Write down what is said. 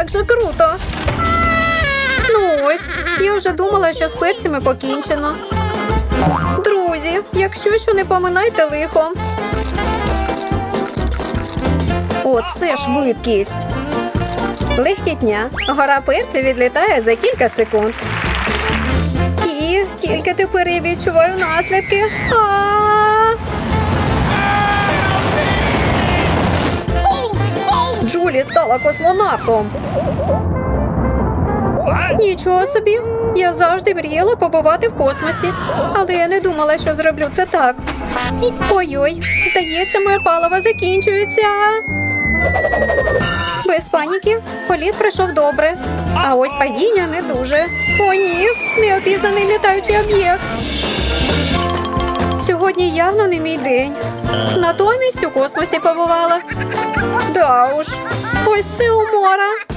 Як же круто! Ну ось, я вже думала, що з перцями покінчено. Друзі, якщо що не поминайте лихо. Оце швидкість. Легкітня. Гора перця відлітає за кілька секунд. І тільки тепер я відчуваю наслідки. А-а-а! Джулі стала космонавтом. Нічого собі. Я завжди мріяла побувати в космосі, але я не думала, що зроблю це так. Ой-ой, здається, моє паливо закінчується. Без паніки, політ пройшов добре. А ось падіння не дуже. О, ні, неопізнаний літаючий об'єкт. Сьогодні явно не мій день. Натомість у космосі побувала. Да уж, ось це умора.